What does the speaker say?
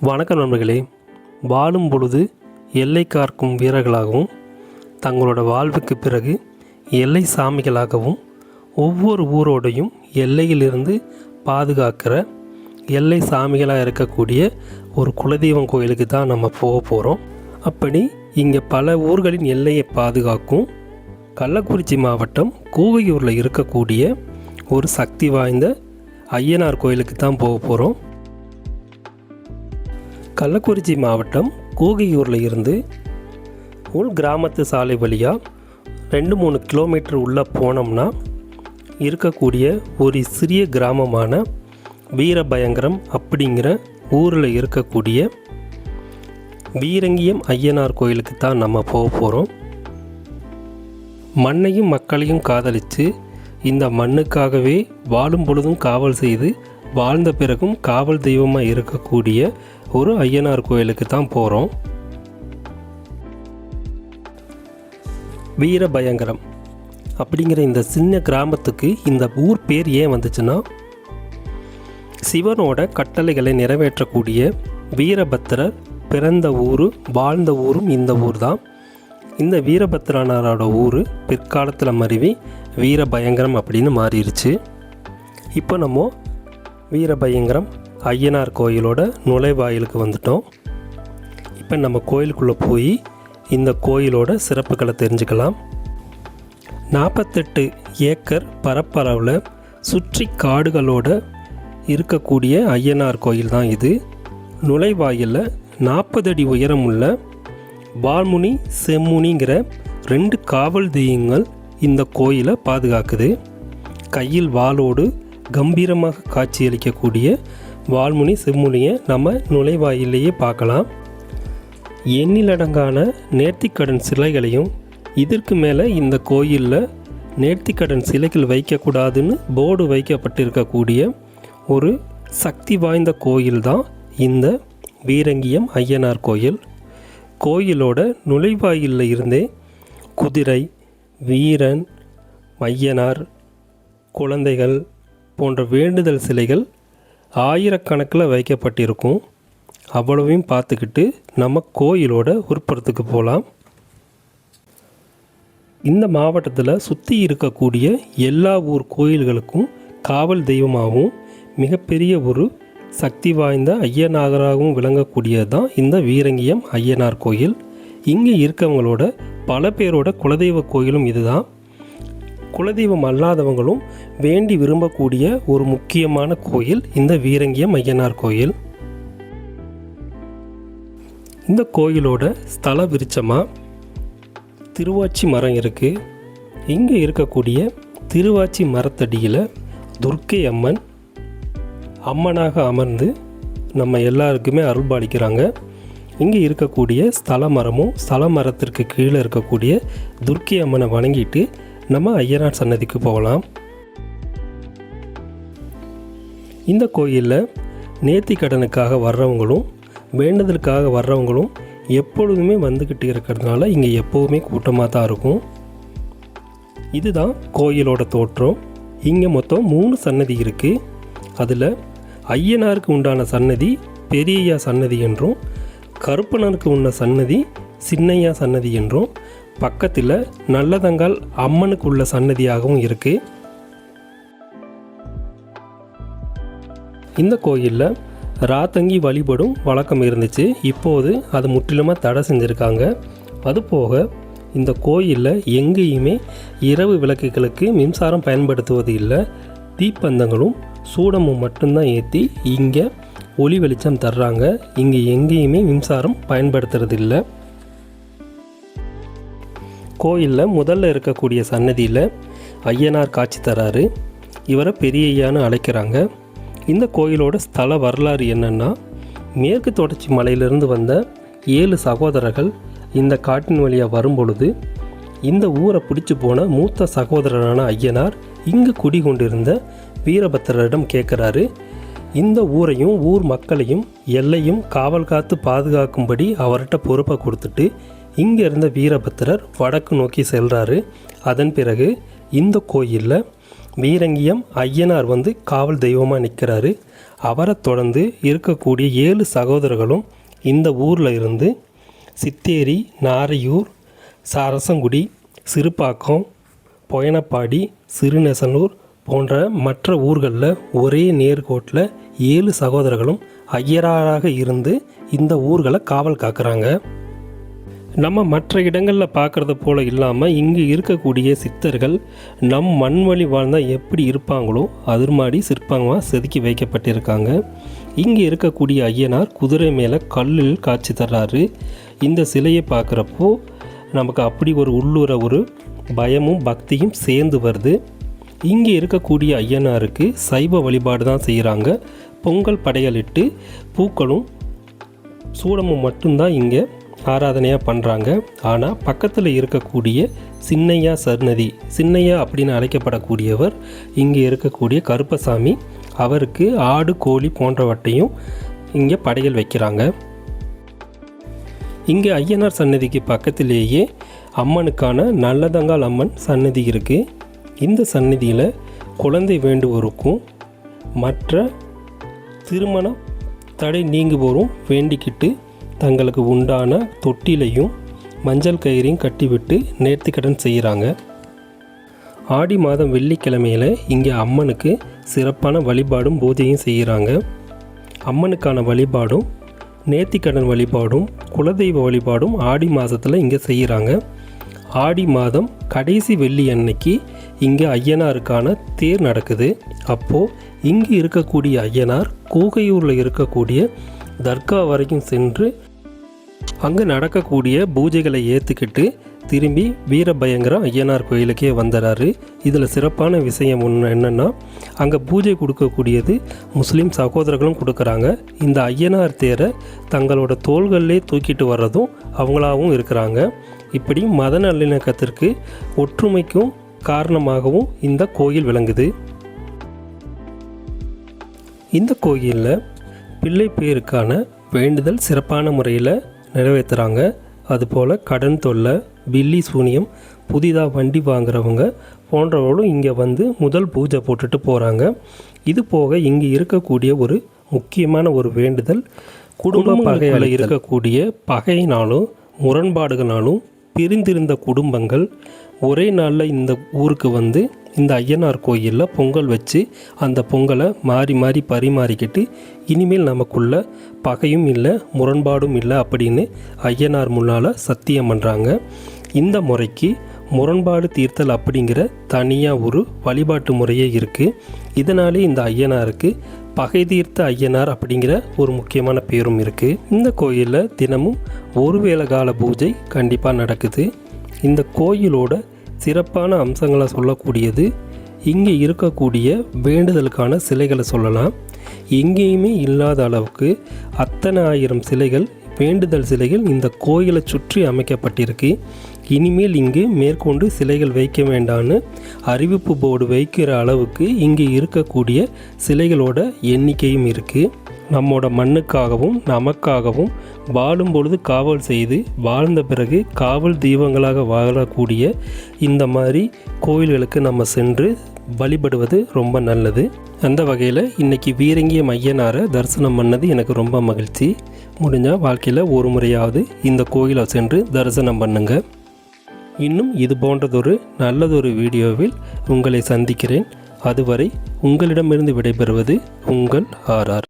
வணக்கம் நண்பர்களே. வாழும் பொழுது எல்லை காக்கும் வீரர்களாகவும் தங்களோட வாழ்வுக்கு பிறகு எல்லை சாமிகளாகவும் ஒவ்வொரு ஊரோடையும் எல்லையிலிருந்து பாதுகாக்கிற எல்லை சாமிகளாக இருக்கக்கூடிய ஒரு குலதெய்வம் கோயிலுக்கு தான் நம்ம போக போகிறோம் அப்படி இங்கே பல ஊர்களின் எல்லையை பாதுகாக்கும் கள்ளக்குறிச்சி மாவட்டம் கூவையூரில் இருக்கக்கூடிய ஒரு சக்தி வாய்ந்த ஐயனார் கோயிலுக்கு தான் போக போகிறோம் கள்ளக்குறிச்சி மாவட்டம் கூகையூரில் இருந்து உள் கிராமத்து சாலை வழியாக ரெண்டு மூணு கிலோமீட்டர் உள்ளே போனோம்னா இருக்கக்கூடிய ஒரு சிறிய கிராமமான வீரபயங்கரம் அப்படிங்கிற ஊரில் இருக்கக்கூடிய வீரங்கியம் ஐயனார் கோயிலுக்கு தான் நம்ம போக போகிறோம் மண்ணையும் மக்களையும் காதலித்து இந்த மண்ணுக்காகவே வாழும் பொழுதும் காவல் செய்து வாழ்ந்த பிறகும் காவல் தெய்வமாக இருக்கக்கூடிய ஒரு ஐயனார் கோயிலுக்கு தான் போகிறோம் வீரபயங்கரம் அப்படிங்கிற இந்த சின்ன கிராமத்துக்கு இந்த ஊர் பேர் ஏன் வந்துச்சுன்னா சிவனோட கட்டளைகளை நிறைவேற்றக்கூடிய வீரபத்திரர் பிறந்த ஊர் வாழ்ந்த ஊரும் இந்த ஊர் தான். இந்த வீரபத்திரனாரோட ஊர் பிற்காலத்தில் மருவி வீரபயங்கரம் அப்படின்னு மாறிடுச்சு இப்போ நம்ம வீரபயங்கரம் ஐயனார் கோயிலோட நுழைவாயிலுக்கு வந்துட்டோம். இப்போ நம்ம கோயிலுக்குள்ளே போய் இந்த கோயிலோட சிறப்புகளை தெரிஞ்சுக்கலாம். நாற்பத்தெட்டு ஏக்கர் பரப்பளவில் சுற்றி காடுகளோட இருக்கக்கூடிய ஐயனார் கோயில் தான் இது. நுழைவாயிலில் நாற்பது அடி உயரமுள்ள வால்முனி செம்முனிங்கிற ரெண்டு காவல் தெய்வங்கள் இந்த கோயிலை பாதுகாக்குது. கையில் வாளோடு கம்பீரமாக காட்சியளிக்கக்கூடிய வால்முனி செம்முனியை நம்ம நுழைவாயிலேயே பார்க்கலாம். எண்ணிலடங்கான நேர்த்திக்கடன் சிலைகளையும் இதற்கு மேலே இந்த கோயிலில் நேர்த்திக்கடன் சிலைகள் வைக்கக்கூடாதுன்னு போர்டு வைக்கப்பட்டிருக்கக்கூடிய ஒரு சக்தி வாய்ந்த கோயில் தான் இந்த வீரங்கியம் ஐயனார் கோயில். கோயிலோட நுழைவாயிலில் இருந்தே குதிரை வீரன் ஐயனார் குழந்தைகள் போன்ற வேண்டுதல் சிலைகள் ஆயிரக்கணக்கில் வைக்கப்பட்டிருக்கும். அவ்வளவையும் பார்த்துக்கிட்டு நம்ம கோயிலோட உட்புறத்துக்கு போகலாம் இந்த மாவட்டத்தில் சுற்றி இருக்கக்கூடிய எல்லா ஊர் கோயில்களுக்கும் காவல் தெய்வமாகவும் மிகப்பெரிய ஒரு சக்தி வாய்ந்த ஐயனாகராகவும் விளங்கக்கூடியது தான் இந்த வீரங்கியம் ஐயனார் கோயில். இங்கே இருக்கவங்களோட பல பேரோட குலதெய்வ கோயிலும் இதுதான். குலதெய்வம் அல்லாதவங்களும் வேண்டி விரும்பக்கூடிய ஒரு முக்கியமான கோயில் இந்த வீரங்கியம் ஐயனார் கோயில். இந்த கோயிலோட ஸ்தல விருச்சமாக திருவாச்சி மரம் இருக்குது இங்கே இருக்கக்கூடிய திருவாச்சி மரத்தடியில் துர்க்கை அம்மன் அம்மனாக அமர்ந்து நம்ம எல்லாருக்குமே அருள்பாலிக்கிறாங்க இங்கே இருக்கக்கூடிய ஸ்தல மரமும் ஸ்தல மரத்திற்கு கீழே இருக்கக்கூடிய துர்க்கை அம்மனை வணங்கிட்டு நம்ம ஐயனார் சன்னதிக்கு போகலாம். இந்த கோயிலில் நேர்த்தி கடனுக்காக வர்றவங்களும் வேண்டுதலுக்காக வர்றவங்களும் எப்பொழுதுமே வந்துக்கிட்டு இருக்கிறதுனால இங்கே எப்போவுமே கூட்டமாக தான் இருக்கும். இதுதான் கோயிலோட தோற்றம். இங்கே மொத்தம் மூணு சன்னதி இருக்குது அதில் ஐயனாருக்கு உண்டான சன்னதி பெரியய்யா சன்னதி என்றும் கருப்பனருக்கு உள்ள சன்னதி சின்னையா சன்னதி என்றும் பக்கத்தில் நல்லதங்கால் அம்மனுக்கு உள்ள சன்னதியாகவும் இருக்குது இந்த கோயிலில் ராத்தங்கி வழிபடும் வழக்கம் இருந்துச்சு. இப்போது அது முற்றிலுமாக தடை செஞ்சுருக்காங்க. அதுபோக இந்த கோயிலில் எங்கேயுமே இரவு விளக்குகளுக்கு மின்சாரம் பயன்படுத்துவது இல்லை. தீப்பந்தங்களும் சூடமும் மட்டும்தான் ஏற்றி இங்கே ஒளி வெளிச்சம் தர்றாங்க. இங்கே எங்கேயுமே மின்சாரம் பயன்படுத்துறதில்லை கோயிலில் முதல்ல இருக்கக்கூடிய சன்னதியில் ஐயனார் காட்சி தராரு. இவரை பெரிய ஐயான்னு அழைக்கிறாங்க. இந்த கோயிலோட ஸ்தல வரலாறு என்னென்னா மேற்கு தொடர்ச்சி மலையிலிருந்து வந்த ஏழு சகோதரர்கள் இந்த காட்டின் வழியாக வரும்பொழுது இந்த ஊரை பிடிச்சி போன மூத்த சகோதரரான ஐயனார் இங்கு குடிகொண்டிருந்த வீரபத்திரரிடம் கேட்குறாரு இந்த ஊரையும் ஊர் மக்களையும் எல்லையும் காவல் காத்து பாதுகாக்கும்படி அவர்கிட்ட பொறுப்பை கொடுத்துட்டு இங்கே இருந்த வீரபத்திரர் வடக்கு நோக்கி செல்கிறாரு அதன் பிறகு இந்த கோயிலில் வீரங்கியம் ஐயனார் வந்து காவல் தெய்வமாக நிற்கிறாரு அவரை தொடர்ந்து இருக்கக்கூடிய ஏழு சகோதரர்களும் இந்த ஊரில் இருந்து சித்தேரி நாரையூர் சரசங்குடி சிறுபாக்கம் பொயனப்பாடி சிறுநெசனூர் போன்ற மற்ற ஊர்களில் ஒரே நேர்கோட்டில் ஏழு சகோதரர்களும் ஐயராக இருந்து இந்த ஊர்களை காவல் காக்கிறாங்க. நம்ம மற்ற இடங்களில் பார்க்குறது போல் இல்லாமல் இங்கு இருக்கக்கூடிய சித்தர்கள் நம் மண் வழி வாழ்ந்தால் எப்படி இருப்பாங்களோ அது மாதிரி சிற்பமாக செதுக்கி வைக்கப்பட்டிருக்காங்க. இங்கே இருக்கக்கூடிய ஐயனார் குதிரை மேலே கல்லில் காட்சி தர்றாரு. இந்த சிலையை பார்க்குறப்போ நமக்கு அப்படி ஒரு உள்ளுர ஒரு பயமும் பக்தியும் சேர்ந்து வருது. இங்கே இருக்கக்கூடிய ஐயனாருக்கு சைவ வழிபாடு தான் செய்கிறாங்க பொங்கல் படையலிட்டு பூக்களும் சூடமும் மட்டும்தான் இங்கே ஆராதனையாக பண்ணுறாங்க ஆனால் பக்கத்தில் இருக்கக்கூடிய சின்னையா சர்நதி சின்னையா அப்படின்னு அழைக்கப்படக்கூடியவர் இங்கே இருக்கக்கூடிய கருப்பசாமி அவருக்கு ஆடு கோழி போன்றவற்றையும் இங்கே படையல் வைக்கிறாங்க. இங்கே ஐயனார் சன்னதிக்கு பக்கத்திலேயே அம்மனுக்கான நல்லதங்கால் அம்மன் சன்னதி இருக்குது இந்த சன்னதியில் குழந்தை வேண்டுவோருக்கும் மற்ற திருமணம் தடை நீங்குவோரும் வேண்டிக்கிட்டு தங்களுக்கு உண்டான தொட்டிலையும் மஞ்சள் கயிறையும் கட்டிவிட்டு நேர்த்திக்கடன் செய்கிறாங்க. ஆடி மாதம் வெள்ளிக்கிழமையில் இங்கே அம்மனுக்கு சிறப்பான வழிபாடும் பூஜையும் செய்கிறாங்க. அம்மனுக்கான வழிபாடும் நேர்த்திக்கடன் வழிபாடும் குலதெய்வ வழிபாடும் ஆடி மாதத்தில் இங்கே செய்கிறாங்க. ஆடி மாதம் கடைசி வெள்ளி அன்னைக்கு இங்கே ஐயனாருக்கான தேர் நடக்குது. அப்போது இங்கு இருக்கக்கூடிய ஐயனார் கூகையூரில் இருக்கக்கூடிய தர்கா வரைக்கும் சென்று அங்கே நடக்கக்கூடிய பூஜைகளை ஏற்றுக்கிட்டு திரும்பி வீரபயங்கரம் ஐயனார் கோயிலுக்கே வந்துடுறாரு இதில் சிறப்பான விஷயம் ஒன்று என்னென்னா அங்கே பூஜை கொடுக்கக்கூடியது முஸ்லீம் சகோதரர்களும் கொடுக்குறாங்க. இந்த ஐயனார் தேரை தங்களோட தோள்கள்லே தூக்கிட்டு வர்றதும் அவங்களாகவும் இருக்கிறாங்க. இப்படி மத நல்லிணக்கத்திற்கு ஒற்றுமைக்கும் காரணமாகவும் இந்த கோயில் விளங்குது. இந்த கோயிலில் பிள்ளை பேருக்கான வேண்டுதல் சிறப்பான முறையில் நிறைவேற்றுறாங்க அதுபோல் கடன் தொல்லை பில்லி சூனியம் புதிதாக வண்டி வாங்குறவங்க போன்றவர்களும் இங்கே வந்து முதல் பூஜை போட்டுட்டு போகிறாங்க இது போக இங்கே இருக்கக்கூடிய ஒரு முக்கியமான ஒரு வேண்டுதல் குடும்ப பகையில் இருக்கக்கூடிய பகையினாலும் முரண்பாடுகளாலும் பிரிந்திருந்த குடும்பங்கள் ஒரே நாளில் இந்த ஊருக்கு வந்து இந்த ஐயனார் கோயிலில் பொங்கல் வச்சு அந்த பொங்கலை மாறி மாறி பரிமாறிக்கிட்டு இனிமேல் நமக்குள்ள பகையும் இல்லை முரண்பாடும் இல்லை அப்படின்னு ஐயனார் முன்னால் சத்தியம் பண்ணுறாங்க இந்த முறைக்கு முரண்பாடு தீர்த்தல் அப்படிங்கிற தனியாக ஒரு வழிபாட்டு முறையே இருக்குது இதனாலே இந்த ஐயனாருக்கு பகை தீர்த்த ஐயனார் அப்படிங்கிற ஒரு முக்கியமான பேரும் இருக்குது இந்த கோயிலில் தினமும் ஒரு வேளை கால பூஜை கண்டிப்பாக நடக்குது. இந்த கோயிலோட சிறப்பான அம்சங்களை சொல்லக்கூடியது. இங்கே இருக்கக்கூடிய வேண்டுதலுக்கான சிலைகளை சொல்லலாம். எங்கேயுமே இல்லாத அளவுக்கு அத்தனை ஆயிரம் சிலைகள் வேண்டுதல் சிலைகள் இந்த கோயிலை சுற்றி அமைக்கப்பட்டிருக்கு. இனிமேல் இங்கு மேற்கொண்டு சிலைகள் வைக்க வேண்டான்னு அறிவிப்பு போர்டு வைக்கிற அளவுக்கு இங்கே இருக்கக்கூடிய சிலைகளோட எண்ணிக்கையும் இருக்குது நம்மோட மண்ணுக்காகவும் நமக்காகவும் வாழும் பொழுது காவல் செய்து வாழ்ந்த பிறகு காவல் தெய்வங்களாக வாழக்கூடிய இந்த மாதிரி கோயில்களுக்கு நம்ம சென்று வழிபடுவது ரொம்ப நல்லது. அந்த வகையில் இன்றைக்கி வீரங்கிய மையனாரை தரிசனம் பண்ணது எனக்கு ரொம்ப மகிழ்ச்சி. முடிஞ்சால் வாழ்க்கையில் ஒரு முறையாவது இந்த கோயிலை சென்று தரிசனம் பண்ணுங்கள் இன்னும் இது போன்றதொரு நல்லதொரு வீடியோவில் உங்களை சந்திக்கிறேன். அதுவரை உங்களிடமிருந்து விடைபெறுவது உங்கள் ஆர்ஆர்